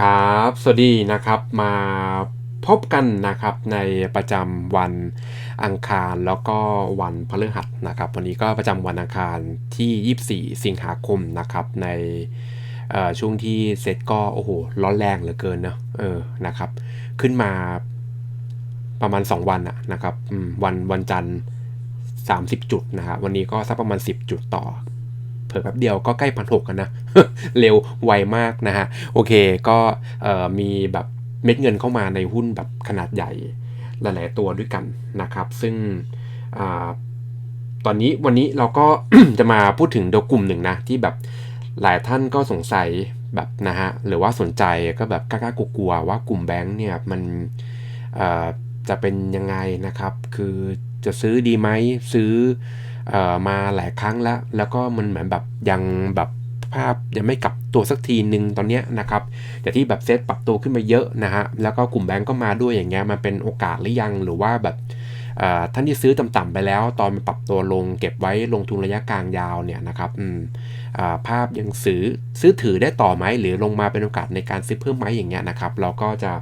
ครับ สวัสดีนะครับ มาพบกันนะครับในประจำวันอังคารแล้วก็วันพฤหัสนะครับ วันนี้ก็ประจำวันอังคารที่ 24 สิงหาคมนะครับในช่วงที่เซตก็โอ้โหร้อนแรงเหลือเกินเนอะเออนะครับ ขึ้นมาประมาณ 2 วันอะนะครับวันวันจันทร์ 30 จุดนะครับวันนี้ก็สักประมาณ 10 จุดต่อ เผิ่แป๊บเดียวก็ใกล้พันหกกันนะ เร็วไวมากนะฮะ โอเคก็มีแบบเม็ดเงินเข้ามาในหุ้นแบบขนาดใหญ่หลาย ๆ ตัวด้วยกันนะครับ ซึ่งตอนนี้วันนี้เราก็จะมาพูดถึงเดียวกลุ่มหนึ่งนะที่แบบหลายท่านก็สงสัยแบบนะฮะหรือว่าสนใจก็แบบกล้าๆกลัวๆว่ากลุ่มแบงค์เนี่ยมันจะเป็นยังไงนะครับ คือจะซื้อดีไหมซื้อ มาหลายครั้งแล้ว แล้วก็มันเหมือนแบบยังแบบภาพยังไม่กลับตัวสักทีหนึ่งตอนนี้นะครับแต่ที่แบบเซตปรับตัวขึ้นมาเยอะนะฮะแล้วก็กลุ่มแบงก์ก็มาด้วยอย่างเงี้ยมันเป็นโอกาสหรือยังหรือว่าแบบท่านที่ซื้อต่ำๆไปแล้ว ตอนมันปรับตัวลงเก็บไว้ลงทุนระยะกลางยาวเนี่ยนะครับภาพยังซื้อซื้อถือได้ต่อไหมหรือลงมาเป็นโอกาสในการซื้อเพิ่มไหมอย่างเงี้ยนะครับ เราก็จะ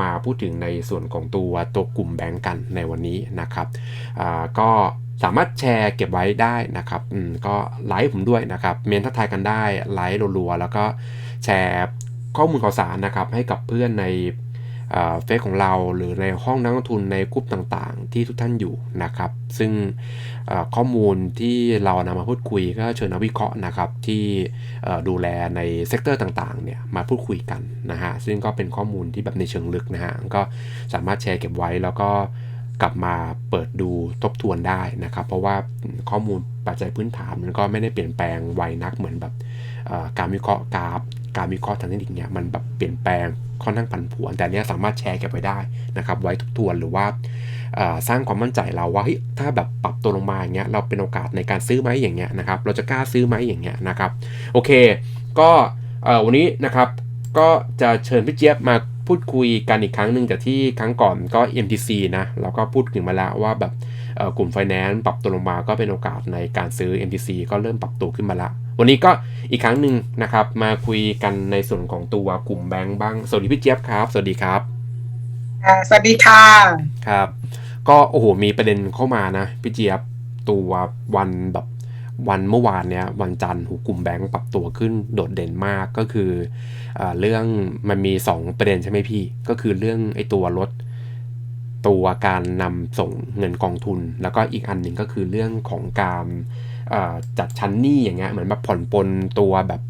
มาพูดถึงในส่วนของตัวตัวกลุ่มแบงก์กันในวันนี้นะครับก็ สามารถแชร์เก็บไว้ได้นะครับอืมก็ไลค์ผมด้วยนะครับ เมนทักทายกันได้ไลค์รัวๆแล้วก็แชร์ข้อมูลข่าวสารนะครับให้กับเพื่อนในเฟซของเราหรือในห้องนักลงทุนในกลุ่มต่างๆ ที่ทุกท่านอยู่นะครับ ซึ่งข้อมูลที่เรานำมาพูดคุยก็เชิญนักวิเคราะห์นะครับที่ดูแลในเซกเตอร์ต่างๆเนี่ยมาพูดคุยกันนะฮะซึ่งก็เป็นข้อมูลที่แบบในเชิงลึกนะฮะก็สามารถแชร์เก็บไว้แล้วก็ กลับมาเปิดดูทบทวนได้นะครับ เพราะว่าข้อมูลปัจจัยพื้นฐานมันก็ไม่ได้เปลี่ยนแปลงไวนักเหมือนแบบการวิเคราะห์กราฟ การวิเคราะห์ทางเทคนิคเนี่ยมันแบบเปลี่ยนแปลงค่อนข้างผันผวน แต่เนี้ยสามารถแชร์เก็บไว้ได้นะครับ ไว้ทบทวนหรือว่าสร้างความมั่นใจเราว่าเฮ้ยถ้าแบบปรับตัวลงมาอย่างเงี้ยเราเป็นโอกาสในการซื้อไหมอย่างเงี้ยนะครับ เราจะกล้าซื้อไหมอย่างเงี้ยนะครับ โอเค ก็วันนี้นะครับก็จะเชิญพี่เจี๊ยบมา พูดคุยกันอีกครั้งหนึ่งจากที่ครั้งก่อนก็ MTC นะเราก็พูดถึงมาแล้วว่าแบบเอ่อกลุ่มไฟแนนซ์ปรับตัวลงมาก็เป็นโอกาสในการซื้อ MTC ก็เริ่มปรับตัวขึ้นมาละ วันนี้ก็อีกครั้งหนึ่งนะครับ มาคุยกันในส่วนของตัวกลุ่มแบงก์บ้าง สวัสดีพี่เจี๊ยบครับ สวัสดีครับค่ะสวัสดีค่ะ ครับ ก็โอ้โหมีประเด็นเข้ามานะพี่เจี๊ยบตัววันแบบ วันเมื่อวานเนี้ยวันจันทร์หูกลุ่มแบงก์ปรับตัวขึ้นโดดเด่นมากก็คือเอเรื่องมันมี 2 ประเด็นใช่ไหมพี่ ก็คือเรื่องไอ้ตัวลดตัวการนำส่งเงินกองทุน แล้วก็อีกอันหนึ่งก็คือเรื่องของการจัดชั้นหนี้อย่างเงี้ยเหมือนแบบผ่อนปลนตัวแบบ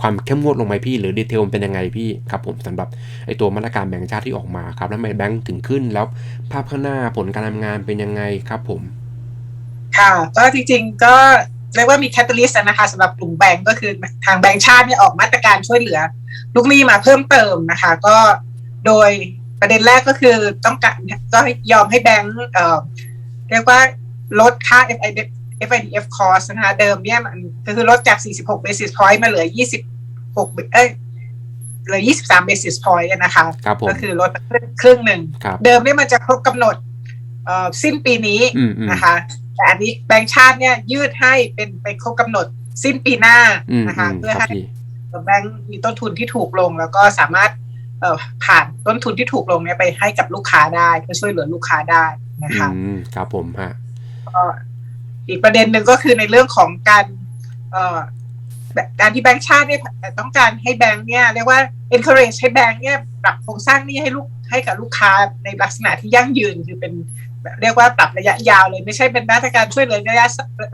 ความเข้มงวดลงไหมพี่ หรือดีเทลมันเป็นยังไงพี่ครับผมสำหรับไอ้ตัวมาตรการแบงก์ชาติที่ออกมาครับ แล้วทำไมแบงก์ถึงขึ้นแล้วภาพข้างหน้าผลการทำงานเป็นยังไงครับผม ค่ะก็จริงๆก็เรียกว่ามีแคตตาลิสต์นะคะสำหรับกลุ่มแบงก์ก็คือทางแบงก์ชาติเนี่ยออกมาตรการช่วยเหลือ ลูกหนี้มาเพิ่มเติมนะคะ ก็โดยประเด็นแรกก็คือต้องการก็ยอมให้แบงก์เอ่อเรียกว่าลดค่า FIDF FIDF cost นะคะเดิมเนี่ยมันก็คือลดจาก 46 basis point มาเหลือ 26 เอ้ยเหลือ 23 basis point นะคะครับผมก็คือลดครึ่งหนึ่งครับเดิมเนี่ยมันจะครบกำหนดเอ่อสิ้นปีนี้อืมอืมนะคะ แต่อันนี้แบงก์ชาติเนี่ยยืดให้เป็นไปครบกำหนดสิ้นปีหน้าอืมนะคะอืมเพื่อครับให้พี่แบงก์มีต้นทุนที่ถูกลง แล้วก็สามารถเอ่อผ่านต้นทุนที่ถูกลงเนี่ยไปให้กับลูกค้าได้เพื่อช่วยเหลือลูกค้าได้นะคะอืมครับผมฮะก็อีกประเด็นหนึ่งก็คือในเรื่องของการเอ่อแบบการที่แบงก์ชาติเนี่ยต้องการให้แบงก์เนี่ยเรียกว่า encourage ให้แบงก์เนี่ยปรับโครงสร้างหนี้ให้ลูกให้กับลูกค้าในลักษณะที่ยั่งยืนคือเป็นแบบ เรียกว่าปรับระยะยาวเลยไม่ใช่เป็นมาตรการช่วยเหลือระยะ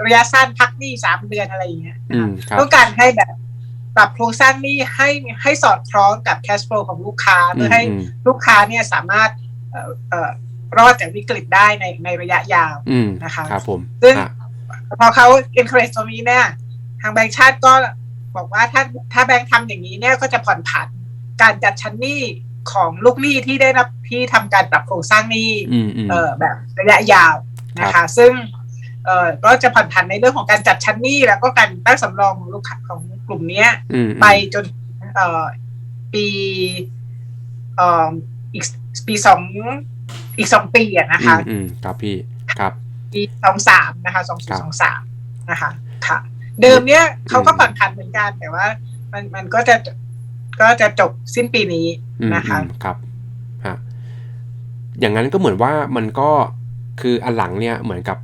ระยะสั้นพักหนี้สามเดือนอะไรอย่างเงี้ยอืมครับต้องการให้แบบปรับโครงสร้างหนี้ให้ให้สอดคล้องกับ cash flow ของลูกค้าเพื่อให้อืมลูกค้าเนี่ยสามารถเอ่อเอ่อรอดจากวิกฤตได้ในในระยะยาวอืมนะคะครับผมซึ่งฮะพอเขา encourage ตรงนี้เนี่ยทางแบงก์ชาติก็บอกว่าถ้าถ้าแบงก์ทำอย่างนี้เนี่ยก็จะผ่อนผันการจัดชั้นหนี้ ของลูกหนี้ที่ได้รับที่ทำการปรับโครงสร้างหนี้อืมอืมเอ่อแบบระยะยาวนะครัคะบซึ่งเอ่อก็จะผ่อนผันในเรื่องของการจัดชั้นหนี้แล้วก็การตั้งสำรองของลูกค้าของกลุ่มเนี้ยอืมไปจนเอ่อปีเอ่ออีกปีสองอีกสองปีอะนะคะอืมอืมครับพี่ครับปีสองสามนะคะสองครับสองสามนะคะ ค่ะ เดิมเนี้ยเขาก็อืมผ่อนผันเหมือนกันแต่ว่า มันมันก็จะ ก็จะจบสิ้นปีนี้อืมนะคะอืมครับฮะอย่างนั้นก็เหมือนว่ามันก็คืออันหลังเนี่ยเหมือนกับ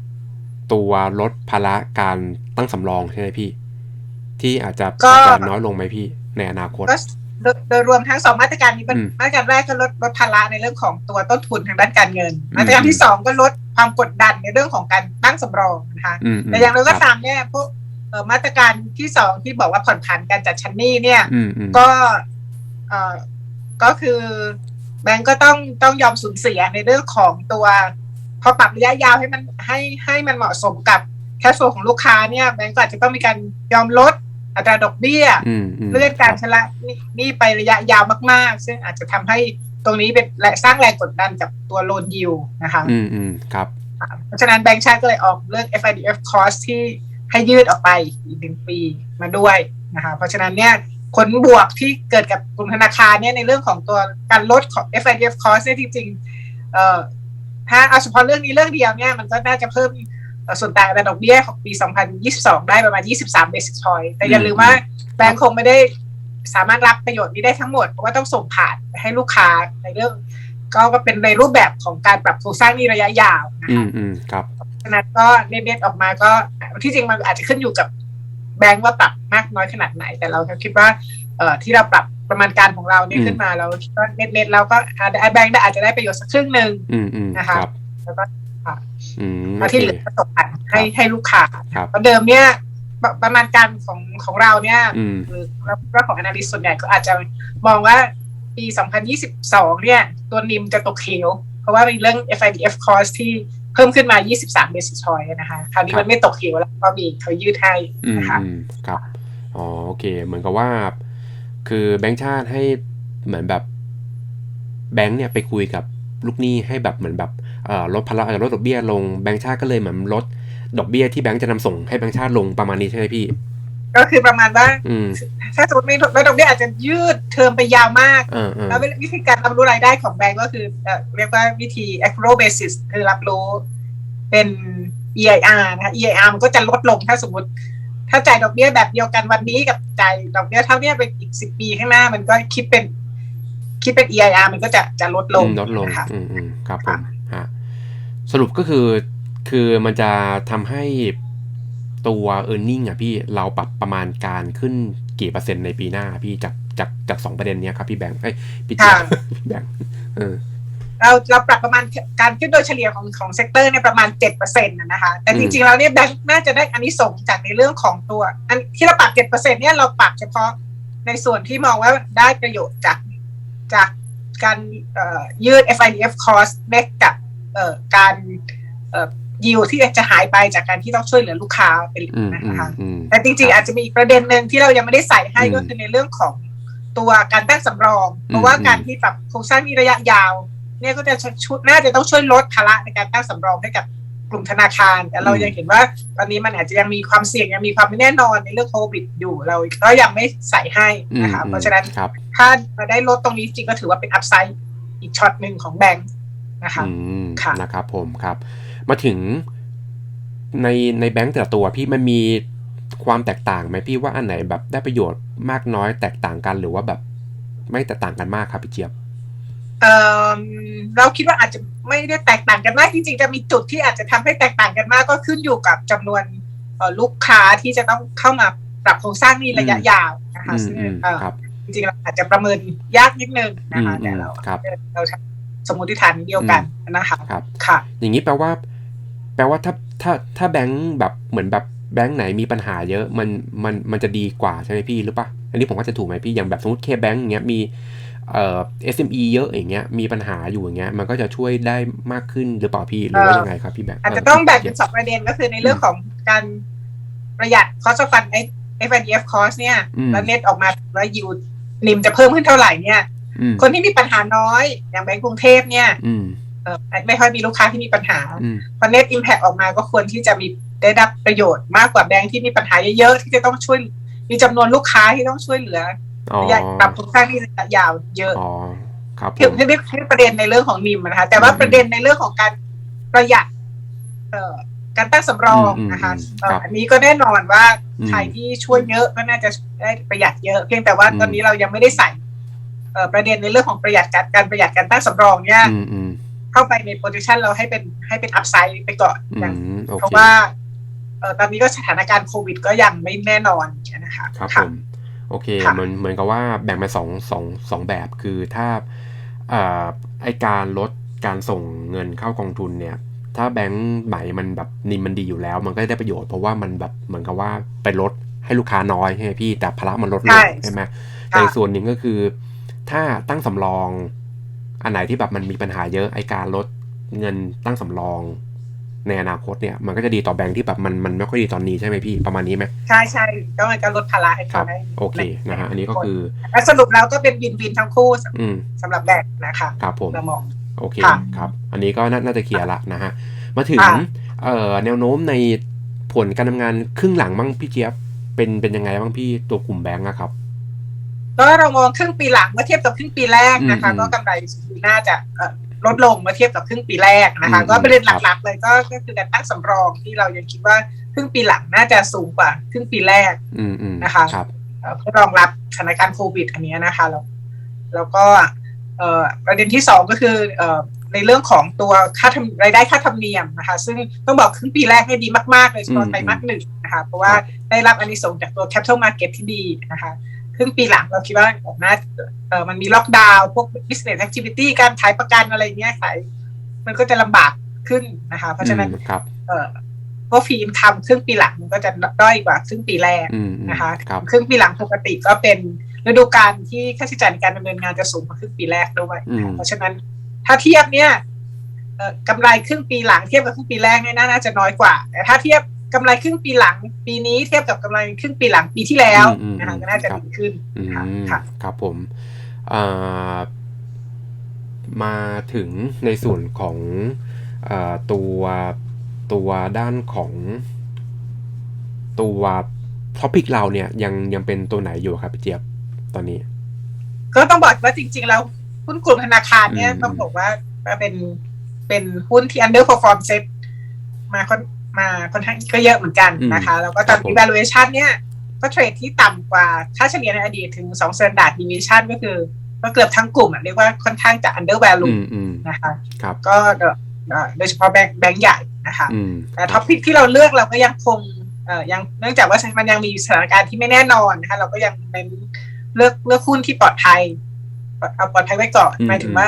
ตัวลดภาระการตั้งสำรองใช่ไหมพี่ ที่อาจจะก็อาจจะน้อยลงไหมพี่ในอนาคตก็โดยโดยรวมทั้งสองมาตรการนี้เป็นอืมมาตรการแรกก็ลดลดภาระในเรื่องของตัวต้นทุนทางด้านการเงินอืมมาตรการที่สองก็ลดความกดดันในเรื่องของการตั้งสำรองนะคะอืมมแต่อย่างไรก็ครับตามเนี่ยพวกเอ่อ มาตรการที่สองที่บอกว่าผ่อนผันการจัดชั้นหนี้เนี่ยอืมอืมก็เอ่อก็คือแบงก์ก็ต้องต้องยอมสูญเสียในเรื่องของตัวพอปรับระยะยาวให้มันให้ให้มันเหมาะสมกับแคชโฟของลูกค้าเนี่ยแบงก์ก็อาจจะต้องมีการยอมลดอัตราดอกเบี้ยอืมมเลื่อนการชำระหนี้ไประยะยาวมากๆ ซึ่งอาจจะทำให้ตรงนี้เป็นและสร้างแรงกดดันกับตัวโลนยิวนะคะ อืมอืมครับ เพราะฉะนั้นแบงก์ชาติก็เลยออกเรื่อง FIDF cost ที่ ให้ยืดออกไปอีกหนึ่งปีมาด้วยนะคะเพราะฉะนั้นเนี่ยผลบวกที่เกิดกับกลุ่มธนาคารเนี่ยในเรื่องของตัวการลดของ FIDF cost เนี่ยจริงๆเอ่อถ้าเอาเฉพาะเรื่องนี้เรื่องเดียวเนี่ยมันก็น่าจะเพิ่มเอ่อส่วนต่างอัตราดอกเบี้ยของปี 2022 ได้ประมาณ 23 basis point แต่อย่าลืมว่าแบงก์คงไม่ได้สามารถรับประโยชน์นี้ได้ทั้งหมด เพราะว่าต้องส่งผ่านไปให้ลูกค้าในเรื่องก็ก็เป็นในรูปแบบของการปรับโครงสร้างหนี้ระยะยาวนะอืคะมอืมครับฉะนั้นก็เน็ตๆออกมาก็ที่จริงมันอาจจะขึ้นอยู่กับแบงก์ว่าปรับมากน้อยขนาดไหน แต่เราคิดว่าเอ่อที่เราปรับประมาณการของเราเนี่ยอืมขึ้นมาเราคิดว่าเน็ตๆเราก็อาแบงก์อาจจะได้ประโยชน์สักครึ่งหนึ่งอืมอืมนะคะครับแล้วก็อืมเอาที่เหลือก็ส่งผ่านให้ให้ลูกค้าครับเพราะเดิมเนี่ยประประมาณการของของเราเนี่ยอืมหรือแล้วของ analyst ส่วนใหญ่ก็อาจจะมองว่าปี 2022 เนี่ย ตัวนิมจะตกเขียว เพราะว่ามีเรื่อง FIDF cost ที่ เพิ่มขึ้นมา 23 basis point นะคะคราวนี้ครับมันไม่ตกเขียวแล้วก็มีเขายืดให้อืมนะคะอืมครับอ๋อโอเค เหมือนกับว่า คือแบงค์ชาติให้เหมือนแบบแบงค์เนี่ยไปคุยกับลูกหนี้ให้แบบเหมือนแบบเอ่อลดภาระลดดอกเบี้ยลงแบงค์ชาติก็เลยเหมือนลดดอกเบี้ยที่แบงค์จะนำส่งให้แบงค์ชาติลงประมาณนี้ใช่ไหมพี่ ก็คือประมาณว่าอืมถ้าสมมติไม่ลดดอกเบี้ยอาจจะยืดเทอมไปยาวมากเออเออแล้ววิธีการรับรู้รายได้ของแบงก์ก็คือเอ่อเรียกว่าวิธี accrual basis คือรับรู้เป็น EIR นะคะ EIR มันก็จะลดลงถ้าสมมติ ถ้าจ่ายดอกเบี้ยแบบเดียวกันวันนี้กับจ่ายดอกเบี้ยเท่าเนี้ยไปอีกสิบปีข้างหน้ามันก็คิดเป็น คิดเป็น EIR มันก็จะจะลดลงอืมลดลงนะคะอืมอืมครับผค่ะมฮะสรุปก็คือคือมันจะทำให้ ตัว e a r n i n g อะพี่เราปรับประมาณการขึ้นกี่เปอร์เซ็นต์ในปีหน้าพี่จากจากจากสองประเด็นเนี้ยครับพี่แบงค์เอ้ยพี่เจี๊ยบพี่แบงค์เออเราเราปรับประมาณการขึ้นโดยเฉลี่ยของของเซกเตอร์เนี่ยประมาณเจ็ดเปอร์เซ็นต์นะคะ แต่จริงๆแล้วเนี่ยแบงค์น่าจะได้อันนี้ส่งส์จากในเรื่องของตัว อันที่เราปรับเจ็ดเปอร์เซ็นต์เนี่ยเราปรับเฉพาะในส่วนที่มองว่าได้ประโยชน์จากจากการเอ่อยืด FIDF cost เน็กกับเอ่อการเอ่อ ยิวที่จะหายไปจากการที่ต้องช่วยเหลือลูกค้าเป็นหลักอืมอืมนะคะอืมแต่จริงๆอาจจะมีอีกประเด็นหนึ่งที่เรายังไม่ได้ใส่ให้อืมก็คือในเรื่องของตัวการตั้งสำรอง เพราะว่าอืมการที่ปรับโครงสร้างนี้ระยะยาว เนี่ยก็จะช่วยน่าจะต้องช่วยลดภาระในการตั้งสำรองให้กับกลุ่มธนาคาร แต่เรายังเห็นว่าตอนนี้มันอาจจะยังมีความเสี่ยงยังมีความไม่แน่นอนในเรื่องโควิดอยู่เราก็ยังไม่ใส่ให้นะคะอืมเพราะฉะนั้นครับถ้าเราได้ลดตรงนี้จริงก็ถือว่าเป็นอัพไซด์อีกช็อตหนึ่งของแบงค์นะคะอืมค่ะนะครับผมครับ มาถึงในในแบงก์แต่ละตัวพี่มันมีความแตกต่างไหมพี่ว่าอันไหนแบบได้ประโยชน์มากน้อยแตกต่างกันหรือว่าแบบไม่แตกต่างกันมากครับพี่เจี๊ยบเอ่อเราคิดว่าอาจจะไม่ได้แตกต่างกันมากจริงๆจะมีจุดที่อาจจะทำให้แตกต่างกันมากก็ขึ้นอยู่กับจำนวนเอ่อลูกค้าที่จะต้องเข้ามาปรับโครงสร้างหนี้ระยะยาวนะคะอืมซึ่งอืมเอ่อครับจริงๆเราอาจจะประเมินยากนิดนึงนะคะอืมแต่เราครับเราใช้สมมติฐานเดียวกันนะคะครับค่ะ อย่างนี้แปลว่า แปลว่าถ้าถ้าถ้าแบงก์แบบเหมือนแบบแบงก์ไหนมีปัญหาเยอะมันมันมันจะดีกว่าใช่ไหมพี่หรือปะอันนี้ผมว่าจะถูกไหมพี่อย่างแบบสมมติเคแบงก์อย่างเงี้ยมีเอ่อ SME เยอะอย่างเงี้ยมีปัญหาอยู่อย่างเงี้ยมันก็จะช่วยได้มากขึ้นหรือเปล่าพี่หรือว่ายังไงครับพี่แบงก์อาจจะต้องแบ่งเป็นสองประเด็นก็คือในเรื่องของการประหยัด cost of fund ไอ้ FIDF cost เนี่ยอืมแล้วเน็ตออกมาแล้วยิวนิมจะเพิ่มขึ้นเท่าไหร่เนี่ยอืมคนที่มีปัญหาน้อย อย่างแบงก์กรุงเทพเนี่ยอืมเอ่อ ไม่ค่อยมีลูกค้าที่มีปัญหาอืมพอ net impact ออกมาก็ควรที่จะมีได้รับประโยชน์มากกว่าแบงก์ที่มีปัญหาเยอะๆที่จะต้องช่วย มีจำนวนลูกค้าที่ต้องช่วยเหลืออ๋อระยะปรับโครงสร้างที่ระยะยาวเยอะอ๋อครับผคือมคือคือประเด็นในเรื่องของนิมนะคะ แต่ว่าอืมประเด็นในเรื่องของการประหยัด เอ่อการตั้งสำรองนะคะอืมอืมเอ่อครับอันนี้ก็แน่นอนว่าอืมใครที่ช่วยเยอะก็น่าจะได้ประหยัดเยอะ เพียงแต่ว่าอืมตอนนี้เรายังไม่ได้ใส่เอ่อประเด็นในเรื่องของประหยัดการการประหยัดการตั้งสำรองเนี่ยอืมอืม เข้าไปในโพซิชันเราให้เป็นให้เป็นอัพไซด์ไปก่อนอือย่างมโอเพราะเคว่าเอ่อตอนนี้ก็สถานการณ์โควิด ก็ยังไม่แน่นอนนะคะครับผค่ะมโอเคค่ะเหมือนเหมือนกับว่าแบ่งเป็นสองสองสองแบบคือถ้าอ่าไอการลดการส่งเงินเข้ากองทุนเนี่ย ถ้าแบงก์ไหนมันแบบนิมมันดีอยู่แล้ว มันก็ได้ประโยชน์เพราะว่ามันแบบเหมือนกับว่าไปลดให้ลูกค้าน้อยใช่ไหมพี่แต่ภาระมันลดลใช่งใช่ไหมแต่อีกส่วนหนึ่งก็คือ ถ้าตั้งสำรอง อันไหนที่แบบมันมีปัญหาเยอะไอการลดเงินตั้งสำรองในอนาคตเนี่ยมันก็จะดีต่อแบงก์ที่แบบมันมันไม่ค่อยดีตอนนี้ใช่ไหมพี่ประมาณนี้ไหมใช่ใช่ก็มันก็ลดภาระให้ครัเขาบได้โอเคนะฮะอันนี้ก็คือแล้วสรุปแล้วก็เป็นวินวินทั้งคู่สำอืมสำหรับแบงค์นะคะครับผมเรามองโอเคค่ะครับ อันนี้ก็น่าน่าจะเคลียร์ละนะฮะมาถึงค่ะเอ่อแนวโน้มในผลการทำงานครึ่งหลังบ้างพี่เจี๊ยบเป็นเป็นยังไงบ้างพี่ตัวกลุ่มแบงก์อะครับ ก็เรามองครึ่งปีหลังเมื่อเทียบกับครึ่งปีแรกนะคะอืมก็กำไรสุทธิน่าจะเอ่อลดลงเมื่อเทียบกับครึ่งปีแรกนะคะอืมก็ประเด็นครับหลักๆ เลยก็ก็คือการตั้งสำรองที่เรายังคิดว่าครึ่งปีหลังน่าจะสูงกว่าครึ่งปีแรกอืมอืมนะคะครับเอ่อเพื่อรองรับสถานการณ์โควิด อันเนี้ยนะคะแล้วแล้วก็เอ่อประเด็นที่สองก็คือเอ่อในเรื่องของตัวค่าทำรายได้ค่าธรรมเนียมนะคะ ซึ่งต้องบอกครึ่งปีแรกเนี่ยดีมากๆเลยเฉพาะไตรมาสหนึ่งนะคะ เพราะว่าได้รับอานิสงส์จากตัว capital market ที่ดีนะคะ ครึ่งปีหลังเราคิดว่าน่าเอ่อมันมีล็อกดาวน์พวก business activity การขายประกันอะไรเงี้ยขายมันก็จะลำบากขึ้นนะคะ เพราะฉะนั้นอืมครับเอ่อพวกฟีมทำครึ่งปีหลังมันก็จะด้อยกว่าครึ่งปีแรกอืมอืมนะคะครับครึ่งปีหลังปกติก็เป็นฤดูกาลที่ค่าใช้จ่ายในการดำเนินงานจะสูงกว่าครึ่งปีแรกด้วยอืมเพราะฉะนั้นถ้าเทียบเนี่ยเอ่อกำไรครึ่งปีหลังเทียบกับครึ่งปีแรกเนี่ยน่าจะน้อยกว่า แต่ถ้าเทียบ กำไรครึ่งปีหลังปีนี้เทียบกับกำไรครึ่งปีหลังปีที่แล้วอืมอืมนะคะก็น่าจะครับดีขึ้นอืมค่ะค่ะครับผมอ่ามาถึงในส่วนของอ่าตัวตัวด้านของ ตัวท็อปิกเราเนี่ยยังยังเป็นตัวไหนอยู่ครับพี่เจี๊ยบตอนนี้ ก็ต้องบอกว่าจริง ๆ แล้วหุ้นกลุ่มธนาคารเนี่ยอืมต้องบอกว่าเป็นเป็นหุ้นที่ underperform set มาค่อน มาค่อนข้างก็เยอะเหมือนกันนะคะ แล้วก็ตอนนี้ valuation เนี่ยก็เทรดที่ต่ำกว่าค่าเฉลี่ยในอดีตถึง2 standard deviation ก็คือ ก็เกือบทั้งกลุ่มอะเรียกว่าค่อนข้างจะ under อื value มอืมนะคะครับก็เอ่อเอ่อโดยเฉพาะแบงค์แบงค์ใหญ่นะคะอืมแต่ท็อปิกที่เราเลือกเราก็ยังคงเอ่อยังเนื่องจากว่ามันยังมีสถานการณ์ที่ไม่แน่นอนนะคะเราก็ยังเน้นเลือกเลือกหุ้นที่ปลอดภัยเอาปลอดภัยไว้ก่อนอืหมายถึงว่า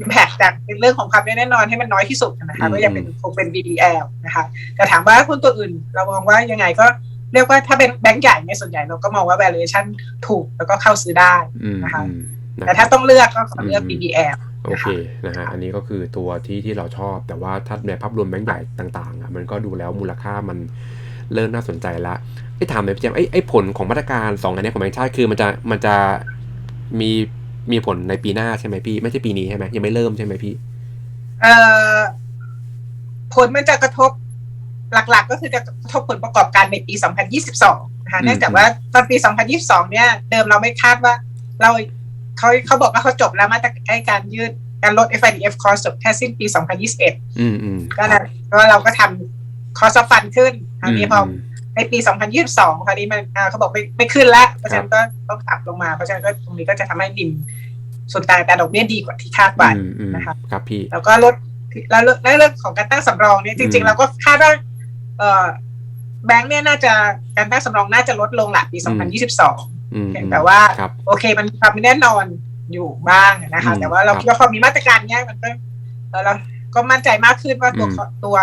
ครับ impact จากในเรื่องของความไม่แน่นอนให้มันน้อยที่สุดนะคะอืมก็ยังเป็นคงเป็น BDL นะคะแต่ถามว่าหุ้นตัวอื่นเรามองว่ายังไงก็เรียกว่าถ้าเป็นแบงก์ใหญ่เนี่ยส่วนใหญ่เราก็มองว่า valuation ถูกแล้วก็เข้าซื้อได้อืมนะคะอืมนะแต่คถ้ารับต้องเลือกก็ขอเลือกอืม BDL โอเคนะฮะอันนี้ก็คือตัวที่ที่เราชอบ แต่ว่าถ้าในภาพรวมแบงก์ใหญ่ต่างๆอะมันก็ดูแล้วมูลค่ามันเริ่มน่าสนใจละไอ้ถามหน่อยพี่แจมไอ้ไอ้ผลของมาตรการสองอันเนี้ยของแบงก์ชาติคือมันจะมันจะมี มีผลในปีหน้าใช่ไหมพี่ ไม่ใช่ปีนี้ใช่ไหมยังไม่เริ่มใช่ไหมพี่ เอ่อผลมันจะกระทบหลักๆ ก็คือจะกระทบผลประกอบการในปี 2022 นะคะอืมเนื่องจากว่าตอนปี 2022 เนี่ย เดิมเราไม่คาดว่า เราเขาเขาบอกว่าเขาจบแล้วมาตรไอ้การยืดการลด FIDF cost จบแค่สิ้นปี 2021อืมอืมก็นะก็เราก็ทำ cost of fund ขึ้นอันนี้พอมในปี 2022 คราวนี้มันอ่าเขาบอกไม่ไม่ขึ้นแล้วเพราะฉะนั้นก็ต้องปรับลงมา เพราะฉะนั้นก็ตรงนี้ก็จะทำให้ดิน ส่วนต่างแต่ดอกเบี้ยดีกว่าที่คาดไว้อืมอืมนะคะครับพี่แล้วก็ลดแล้วแล้วเรื่องของการตั้งสำรองเนี่ยจอืริงมๆเราก็คาดว่าเอ่อแบงค์เนี่ยน่าจะการตั้งสำรองน่าจะลดลงหลักปีอืม2022อืมเพียงแต่ว่าครับโอเคมันมีความไม่แน่นอนอยู่บ้างนะคะอืมแต่ว่าเราครับคิดว่าพอมีมาตรการเนี้ยมันก็เอ่อเราก็มั่นใจมากขึ้นว่าตัวอืมตัว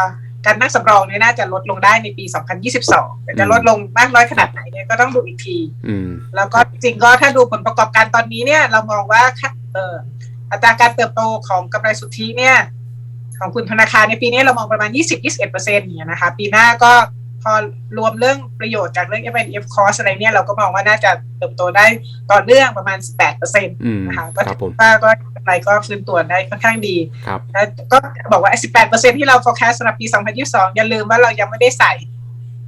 การตั้งสำรองเนี่ยน่าจะลดลงได้ในปี 2022 แต่จะลดลงมากน้อยขนาดไหนเนี่ยก็ต้องดูอีกทีอืมแล้วก็จริงๆก็ถ้าดูผลประกอบการตอนนี้เนี่ย เรามองว่าค่ะเอ่ออัตราการเติบโตของกำไรสุทธิเนี่ย ของคุณธนาคารในปีนี้เรามองประมาณ 20-21%เนี่ยนะคะ ปีหน้าก็ พอรวมเรื่องประโยชน์จากเรื่อง F&F cost อะไรเนี่ยเราก็มองว่าน่าจะเติบโตได้ต่อเนื่องประมาณ 18%อืมนะคะก็ครับผมว่าก็กำไรก็ฟื้นตัวได้ค่อนข้างดีครับแล้วก็บอกว่า 18%ที่เรา forecast สำหรับปี 2022 อย่าลืมว่าเรายังไม่ได้ใส่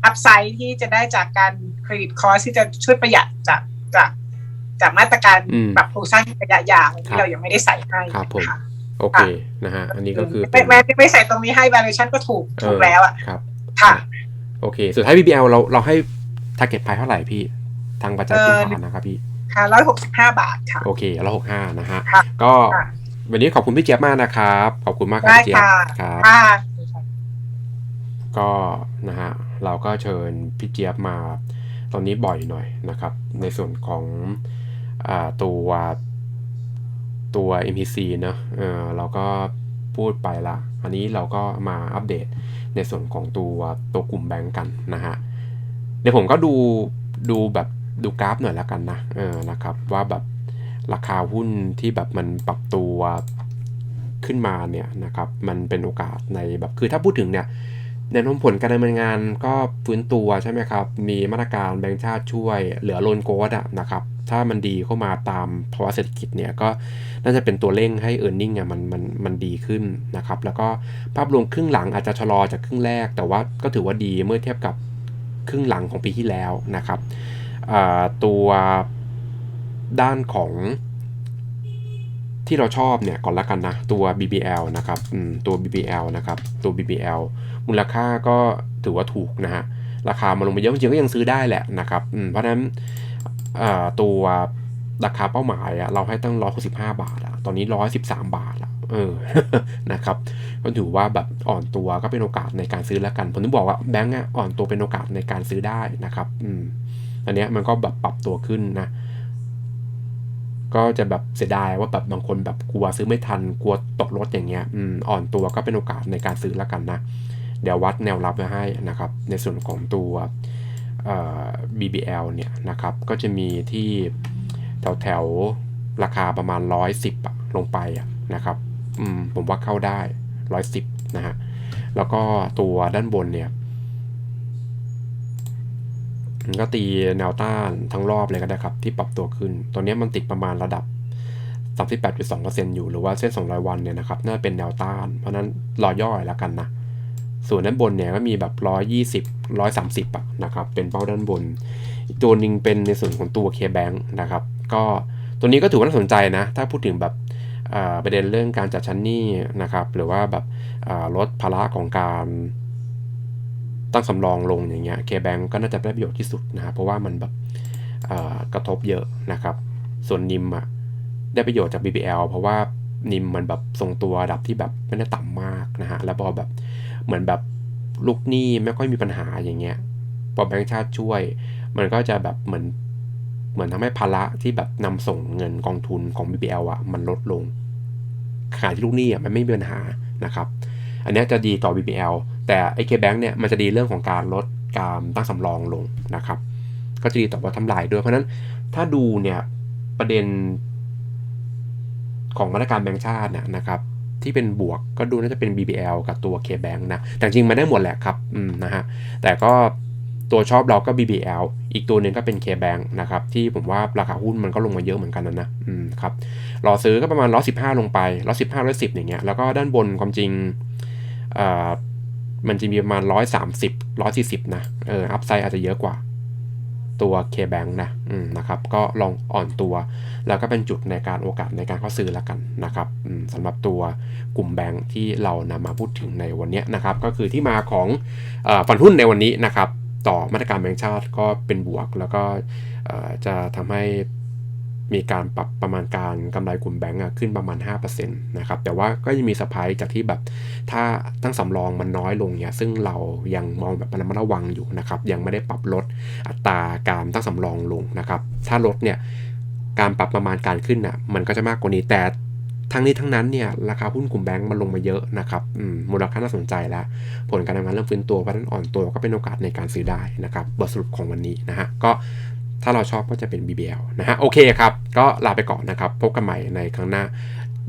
อัพไซด์ที่จะได้จากการเครดิตคอร์สที่จะช่วยประหยัดจากจากจากมาตรการอืมปรับโครงสร้างระยะยาวครัที่บเรายังไม่ได้ใส่ให้ครับผมค่ะโอเคนะฮะอันนี้ก็คือไม่เป็นแม้ไม่ใส่ตรงนี้ให้ valuation ก็ถูกถูกแล้วอะครับค่ะ โอเค สุดท้าย BBL เราเราให้ target price เท่าไหร่พี่ ทางประจันพื้นฐานนะครับพี่ค่ะร้อยหกสิบห้าบาทค่ะ โอเคแล้วหกห้านะฮะค่ะก็ค่ะวันนี้ขอบคุณพี่เจี๊ยบมากนะครับ ขอบคุณมากครับได้พี่เจี๊ยบค่ะครับค่ะก็นะฮะเราก็เชิญพี่เจี๊ยบมาตอนนี้บ่อยหน่อยนะครับ ในส่วนของอาตัวตัว MPC เนอะเออเราก็พูดไปละ อันนี้เราก็มาอัปเดต ในส่วนของตัวตัวกลุ่มแบงก์กันนะฮะเดี๋ยวผมก็ดูดูแบบดูกราฟหน่อยละกันนะเออนะครับว่าแบบราคาหุ้นที่แบบมันปรับตัวขึ้นมาเนี่ยนะครับมันเป็นโอกาสในแบบคือถ้าพูดถึงเนี่ยแนวโน้มผลการดำเนินงานก็ฟื้นตัวใช่ไหมครับ มีมาตรการแบงก์ชาติช่วยเหลือโลนโกดะนะครับ ถ้ามันดีเข้ามาตามภาวะเศรษฐกิจเนี่ยก็ น่าจะเป็นตัวเร่งให้ e a r n i n g อะมันมันมันดีขึ้นนะครับ แล้วก็ภาพรวมครึ่งหลังอาจจะชะลอจากครึ่งแรก แต่ว่าก็ถือว่าดีเมื่อเทียบกับครึ่งหลังของปีที่แล้วนะครับตัวด้านของที่เราชอบเนี่ยก่อนละกันนะ ตัว BBL นะครับอืมตัว BBL นะครับตัว BBL มูลค่าก็ถือว่าถูกนะฮะราคามันลงไปเยอะจริงก็ยังซื้อได้แหละนะครับอืมเพราะฉะนั้นตัว ราคาเป้าหมายอะเราให้ตั้งร้อยหกสิบห้าบาทอะตอนนี้ร้อยสิบสามบาทละเออนะครับก็ถือว่าแบบอ่อนตัวก็เป็นโอกาสในการซื้อแล้วกัน ผมถึงบอกว่าแบงก์อะอ่อนตัวเป็นโอกาสในการซื้อได้นะครับอืมอันเนี้ยมันก็แบบปรับตัวขึ้นนะ ก็จะแบบเสียดายว่าแบบบางคนแบบกลัวซื้อไม่ทันกลัวตกรถอย่างเงี้ยอืมอ่อนตัวก็เป็นโอกาสในการซื้อแล้วกันนะเดี๋ยววัดแนวรับไว้ให้นะครับ ในส่วนของตัวเอ่อ BBL เนี่ยนะครับ ก็จะมีที่ แถวแถวราคาประมาณ 110อะลงไปอะนะครับอืมผมว่าเข้าได้ 110 นะฮะ แล้วก็ตัวด้านบนเนี่ยก็ตีแนวต้านทั้งรอบเลยก็ได้ครับ ที่ปรับตัวขึ้น ตัวนี้มันติดประมาณระดับ 38.2%อยู่หรือว่าเส้น 200 วันเนี่ยนะครับ น่าจะเป็นแนวต้าน เพราะฉะนั้นรอย่อยแล้วกันนะ ส่วนด้านบนเนี่ยก็มีแบบ 120 130อะนะครับ เป็นเป้าด้านบน อีกตัวหนึ่งเป็นในส่วนของตัว K-Bank นะครับ ก็ตัวนี้ก็ถือว่าน่าสนใจนะ ถ้าพูดถึงแบบประเด็นเรื่องการจัดชั้นหนี้นะครับ หรือว่าแบบลดภาระของการตั้งสำรองลงอย่างเงี้ย K-Bank ก็น่าจะได้ประโยชน์ที่สุดนะครับเพราะว่ามันแบบกระทบเยอะนะครับ ส่วนนิมอะได้ประโยชน์จาก BBL เพราะว่านิมมันแบบทรงตัวระดับที่แบบไม่ได้ต่ำมากนะฮะแล้วพอแบบเหมือนแบบลูกหนี้ไม่ค่อยมีปัญหาอย่างเงี้ยพอแบงก์ชาติช่วย มันก็จะแบบเหมือน เหมือนทำให้ภาระที่แบบนำส่งเงินกองทุนของ BBL อะมันลดลงขณะที่ลูกหนี้อะมันไม่มีปัญหานะครับ อันนี้จะดีต่อ BBL แต่ไอ้ K-Bank เนี่ยมันจะดีเรื่องของการลดการตั้งสำรองลงนะครับ ก็จะดีต่อวัตทำลายด้วย เพราะนั้นถ้าดูเนี่ยประเด็นของมาตรการแบงก์ชาติเนี่ยนะครับที่เป็นบวกก็ดูน่าจะเป็น BBL กับตัว K-Bank นะ แต่จริงๆมันได้หมดแหละครับ อืมนะฮะ แต่ก็ ตัวชอบเราก็ BBL อีกตัวหนึ่งก็เป็น K-Bank นะครับ ที่ผมว่าราคาหุ้นมันก็ลงมาเยอะเหมือนกันนะนะอืมครับรอซื้อก็ประมาณ115ลงไป115 110อย่างเงี้ยแล้วก็ด้านบนความจริงเอ่อมันจะมีประมาณ130 140นะเอออัพไซด์อาจจะเยอะกว่าตัว K-Bank นะอืมนะครับก็ลองอ่อนตัว แล้วก็เป็นจุดในการโอกาสในการเข้าซื้อแล้วกันนะครับอืมสำหรับตัวกลุ่มแบงค์ที่เรานำมาพูดถึงในวันนี้นะครับ ก็คือที่มาของอฟันหุ้นในวันนี้นะครับ ต่อมาตรการแบงค์ชาติก็เป็นบวก แล้วก็จะทำให้มีการปรับประมาณการกำไรกลุ่มแบงก์ขึ้นประมาณ 5%นะครับ แต่ว่าก็ยังมีสปายจากที่แบบถ้าตั้งสำรองมันน้อยลงเนี่ย ซึ่งเรายังมองแบบระมัดระวังอยู่นะครับ ยังไม่ได้ปรับลดอัตราการตั้งสำรองลงนะครับ ถ้าลดเนี่ย การปรับประมาณการขึ้นน่ะ มันก็จะมากกว่านี้ แต่ ทั้งนี้ทั้งนั้นเนี่ยราคาหุ้นกลุ่มแบงก์มันลงมาเยอะนะครับมมูลค่าน่าสนใจแล้ว ผลการทำงานเริ่มฟื้นตัวเพราะนั้นอ่อนตัวก็เป็นโอกาสในการซื้อได้นะครับบทสรุปของวันนี้นะฮะก็ถ้าเราชอบก็จะเป็น BBL นะฮะโอเคครับ ก็ลาไปก่อนนะครับ พบกันใหม่ในครั้งหน้า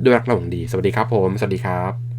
ด้วยรักระหวังดี สวัสดีครับผม สวัสดีครับ